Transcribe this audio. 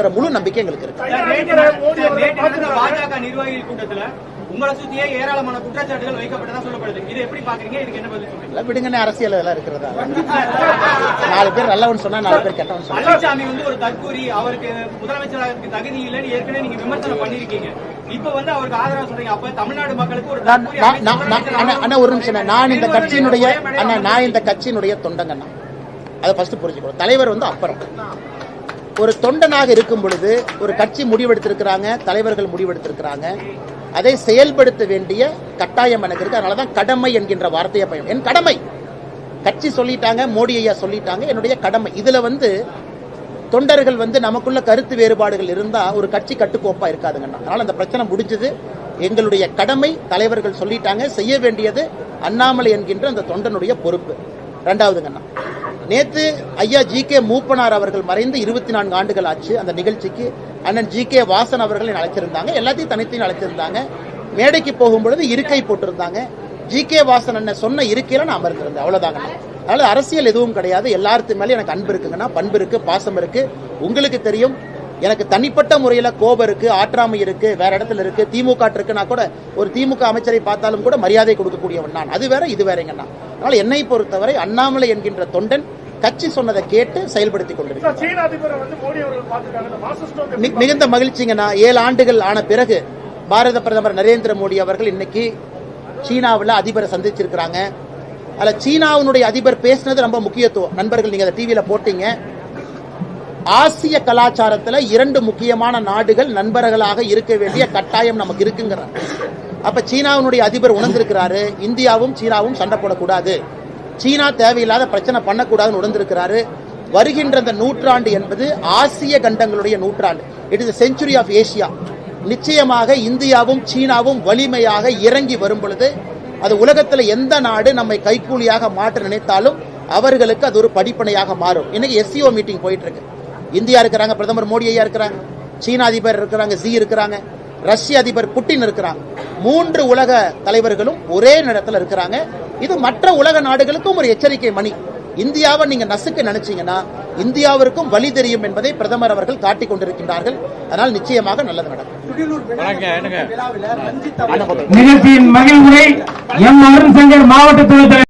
செய்வோங்கிற முழு நம்பிக்கை எங்களுக்கு இருக்கு. பாஜக நிர்வாகிகள் கூட்டத்துல உங்களை சுத்தியே ஏராளமான குற்றச்சாட்டுகள் வைக்கப்பட்டதா சொல்லப்படுது. இது எப்படி பாக்குறீங்க இதுக்கு என்ன பதில் சொல்றீங்க? எல்லாம் விடுங்கன்னு அரசியல் இதெல்லாம் இருக்கிறதா? நாலு பேர் நல்லவன் சொன்னா நாலு பேர் கெட்டவன் சொன்னா. பழனிசாமி வந்து ஒரு தற்கூரி அவருக்கு முதலமைச்சராக தகுதி இல்லைன்னு ஏற்கனவே நீங்க விமர்சனம் பண்ணிருக்கீங்க இப்ப வந்து அவருக்கு ஆதரவு சொல்றீங்க. அப்ப தமிழ்நாடு மக்களுக்கு ஒரு அண்ணா, ஒரு நிமிஷம் இந்த கட்சியினுடைய அண்ணா நான் இந்த கட்சியினுடைய தொண்டங்கண்ணா. அதை ஃபர்ஸ்ட் புரிஞ்சுக்கணும். தலைவர் வந்து அப்புறம். ஒரு தொண்டனாக இருக்கும் பொழுது ஒரு கட்சி முடிவெடுத்திருக்கிறாங்க தலைவர்கள் முடிவெடுத்திருக்கிறாங்க. அதை செயல்படுத்த வேண்டிய கட்டாயம் எனக்கு இருக்கு. அதனால தான் கடமை என்கின்ற வார்த்தையை பயன் என் கடமை. கட்சி சொல்லிட்டாங்க மோடி ஐயா சொல்லிட்டாங்க என்னுடைய கடமை. இதுல வந்து தொண்டர்கள் வந்து நமக்குள்ள கருத்து வேறுபாடுகள் இருந்தா ஒரு கட்சி கட்டுக்கோப்பா இருக்காதுங்கண்ணா. அதனால அந்த பிரச்சனை முடிஞ்சது. எங்களுடைய கடமை தலைவர்கள் சொல்லிட்டாங்க செய்ய வேண்டியது அண்ணாமலை என்கின்ற அந்த தொண்டனுடைய பொறுப்பு. ரெண்டாவதுங்கண்ணா. நேத்து ஐயா ஜி கே மூப்பனார் அவர்கள் மறைந்து இருபத்தி நான்கு ஆண்டுகள் ஆச்சு அந்த நிகழ்ச்சிக்கு. அண்ணன் ஜி கே வாசன் அவர்கள் அழைச்சிருந்தாங்க. எல்லாத்தையும் தனித்தையும் அழைச்சிருந்தாங்க. மேடைக்கு போகும்பொழுது இருக்கை போட்டிருந்தாங்க. ஜி கே வாசன் அண்ணன் சொன்ன இருக்கையில நான் அமர்ந்திருந்தேன். அவ்வளவுதாங்க அதனால அரசியல் எதுவும் கிடையாது. எல்லாத்து மேலே எனக்கு அன்பு இருக்குங்கன்னா பண்பு இருக்கு பாசம் இருக்கு. உங்களுக்கு தெரியும். எனக்கு தனிப்பட்ட முறையில கோபம் இருக்கு ஆற்றாமை இருக்கு வேற இடத்துல இருக்கு திமுக இருக்குன்னா கூட ஒரு திமுக அமைச்சரை பார்த்தாலும் கூட மரியாதை கொடுக்கக்கூடியவன் நான். அது வேற இது வேறங்கண்ணா. அதனால என்னை பொறுத்தவரை அண்ணாமலை என்கின்ற தொண்டன் கட்சி சொன்னதை கேட்டு செயல்படுத்தி கொண்டிருக்கிறார். மிகுந்த மகிழ்ச்சிங்கண்ணா ஏழு ஆண்டுகள் ஆன பிறகு பாரத பிரதமர் நரேந்திர மோடி அவர்கள் இன்னைக்கு சீனாவில் அதிபரை சந்திச்சிருக்கிறாங்க. அதுல சீனாவினுடைய அதிபர் பேசினது ரொம்ப முக்கியத்துவம். நண்பர்கள் நீங்க அதை டிவியில போட்டீங்க. ஆசிய கலாச்சாரத்துல இரண்டு முக்கியமான நாடுகள் நண்பர்களாக இருக்க வேண்டிய கட்டாயம் நமக்கு இருக்குங்கிறார் அப்ப சீனாவினுடைய அதிபர் உணர்ந்திருக்கிறாரு. இந்தியாவும் சீனாவும் சண்டை போடக்கூடாது. சீனா தேவையில்லாத பிரச்சனை பண்ணக்கூடாதுன்னு உணர்ந்திருக்கிறாரு. வருகின்ற அந்த நூற்றாண்டு என்பது ஆசிய கண்டங்களுடைய நூற்றாண்டு. It is century of Asia நிச்சயமாக இந்தியாவும் சீனாவும் வலிமையாக இறங்கி வரும் பொழுது அது உலகத்தில் எந்த நாடு நம்மை கைக்கூலியாக மாற்ற நினைத்தாலும் அவர்களுக்கு அது ஒரு படிப்பனையாக மாறும். இன்னைக்கு எஸ்சிஓ மீட்டிங் போயிட்டு இருக்கு இந்தியா இருக்கிறாங்க பிரதமர் மோடி ஐயா இருக்கிறாங்க சீன அதிபர் இருக்கிறாங்க ஜி இருக்கிறாங்க ரஷ்ய அதிபர் புட்டின் இருக்கிறாங்க. மூன்று உலக தலைவர்களும் ஒரே நேரத்தில் இருக்கிறாங்க. இது மற்ற உலக நாடுகளுக்கும் ஒரு எச்சரிக்கை மணி. இந்தியாவை நீங்க நசுக்க நினைச்சீங்கன்னா இந்தியாவிற்கும் வழி தெரியும் என்பதை பிரதமர் அவர்கள் காட்டிக் கொண்டிருக்கின்றார்கள். அதனால் நிச்சயமாக நல்லது நடக்கும். நிகழ்ச்சியின் மகிழ்வுரை எம் அருண் சங்கர் மாவட்ட